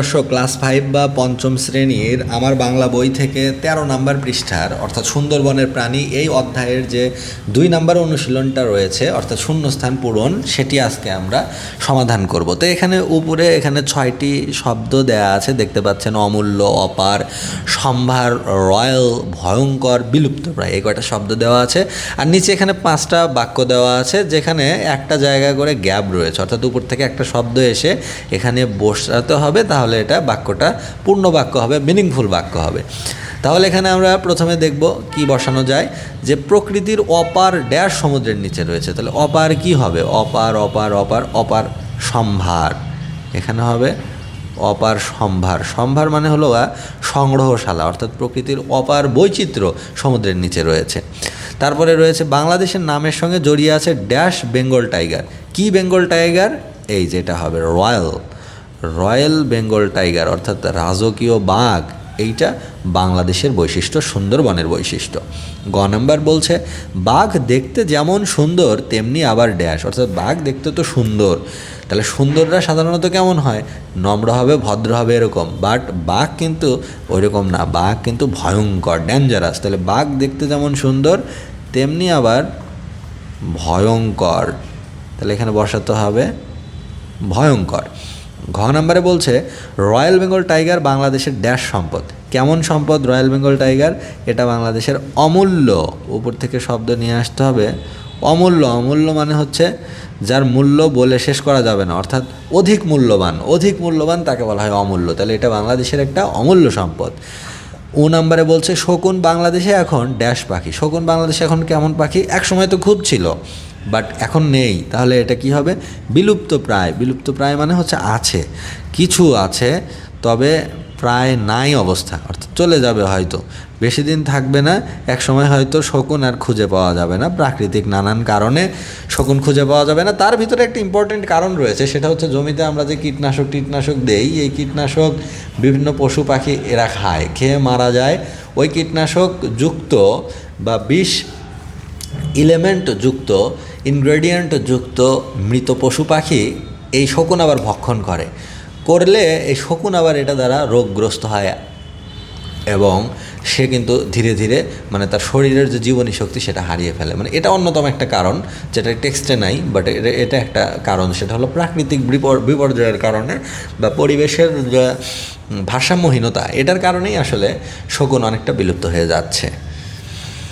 দর্শক, class five বা পঞ্চম শ্রেণির আমার বাংলা বই থেকে তেরো নাম্বার পৃষ্ঠার, অর্থাৎ সুন্দরবনের প্রাণী, এই অধ্যায়ের যে দুই নাম্বার অনুশীলনটা রয়েছে, অর্থাৎ শূন্যস্থান পূরণ, সেটি আজকে আমরা সমাধান করব। তো এখানে উপরে এখানে ছয়টি শব্দ দেয়া আছে, দেখতে পাচ্ছেন অমূল্য, অপার, সম্ভার, রয়্যাল, ভয়ঙ্কর, বিলুপ্ত প্রায়, এই কয়টা শব্দ দেওয়া আছে। আর নিচে এখানে পাঁচটা বাক্য দেওয়া আছে, যেখানে একটা জায়গা করে গ্যাপ রয়েছে, অর্থাৎ উপর থেকে একটা শব্দ এসে এখানে বসাতে হবে, তাহলে এটা বাক্যটা পূর্ণ বাক্য হবে মিনিংফুল বাক্য হবে। তাহলে এখানে আমরা প্রথমে দেখব কি বসানো যায়, যে প্রকৃতির অপার ড্যাশ সমুদ্রের নিচে রয়েছে। তাহলে অপার কি হবে? অপার অপার অপার অপার সম্ভার। এখানে হবে অপার সম্ভার। সম্ভার মানে হলো সংগ্রহশালা, অর্থাৎ প্রকৃতির অপার বৈচিত্র্য সমুদ্রের নিচে রয়েছে। তারপরে রয়েছে বাংলাদেশের নামের সঙ্গে জড়িয়ে আছে ড্যাশ বেঙ্গল টাইগার। কি বেঙ্গল টাইগার? এই যেটা হবে রয়্যাল। রয়্যাল বেঙ্গল টাইগার, অর্থাৎ রাজকীয় বাঘ, এইটা বাংলাদেশের বৈশিষ্ট্য, সুন্দরবনের বৈশিষ্ট্য। গ নাম্বার বলছে, বাঘ দেখতে যেমন সুন্দর, তেমনি আবার ড্যাশ, অর্থাৎ বাঘ দেখতে তো সুন্দর। তাহলে সুন্দররা সাধারণত কেমন হয়? নম্র হবে, ভদ্র হবে এরকম। বাট বাঘ কিন্তু ওইরকম না, বাঘ কিন্তু ভয়ঙ্কর ডেঞ্জারাস তাহলে বাঘ দেখতে যেমন সুন্দর, তেমনি আবার ভয়ঙ্কর। তাহলে এখানে বসাতে হবে ভয়ঙ্কর। ঘ নম্বরে বলছে রয়্যাল বেঙ্গল টাইগার বাংলাদেশের ড্যাশ সম্পদ। কেমন সম্পদ রয়্যাল বেঙ্গল টাইগার এটা বাংলাদেশের অমূল্য। উপর থেকে শব্দ নিয়ে আসতে হবে, অমূল্য। অমূল্য মানে হচ্ছে যার মূল্য বলে শেষ করা যাবে না। অর্থাৎ অধিক মূল্যবান। অধিক মূল্যবান তাকে বলা হয় অমূল্য। তাহলে এটা বাংলাদেশের একটা অমূল্য সম্পদ। ও নাম্বারে বলছে, শকুন বাংলাদেশে এখন ড্যাশ পাখি। শকুন বাংলাদেশে এখন কেমন পাখি? এক সময় তো খুব ছিল। বাট এখন নেই। তাহলে এটা কি হবে? বিলুপ্ত প্রায়। বিলুপ্ত প্রায় মানে হচ্ছে আছে। কিছু আছে, তবে প্রায় নাই অবস্থা। অর্থাৎ চলে যাবে হয়তো। বেশি দিন থাকবে না। এক সময় হয়তো শকুন আর খুঁজে পাওয়া যাবে না। প্রাকৃতিক নানান কারণে শকুন খুঁজে পাওয়া যাবে না। তার ভিতরে একটা ইম্পর্টেন্ট কারণ রয়েছে। সেটা হচ্ছে জমিতে আমরা যে কীটনাশক কীটনাশক দেই, এই কীটনাশক বিভিন্ন পশু পাখি এরা খায়। খেয়ে মারা যায়। ওই কীটনাশক যুক্ত বা বিষ ইলেমেন্ট যুক্ত, ইনগ্রেডিয়েন্ট যুক্ত মৃত পশু পাখি এই শকুন আবার ভক্ষণ করে। করলে এই শকুন আবার এটা দ্বারা রোগগ্রস্ত হয় এবং সে কিন্তু ধীরে ধীরে মানে তার শরীরের যে জীবনী শক্তি সেটা হারিয়ে ফেলে। মানে এটা অন্যতম একটা কারণ, যেটা টেক্সটে নাই বাট এটা একটা কারণ। সেটা হলো প্রাকৃতিক বিপর- বিপর্যয়ের কারণে বা পরিবেশের যে ভারসাম্যহীনতা, এটার কারণেই আসলে শকুন অনেকটা বিলুপ্ত হয়ে যাচ্ছে।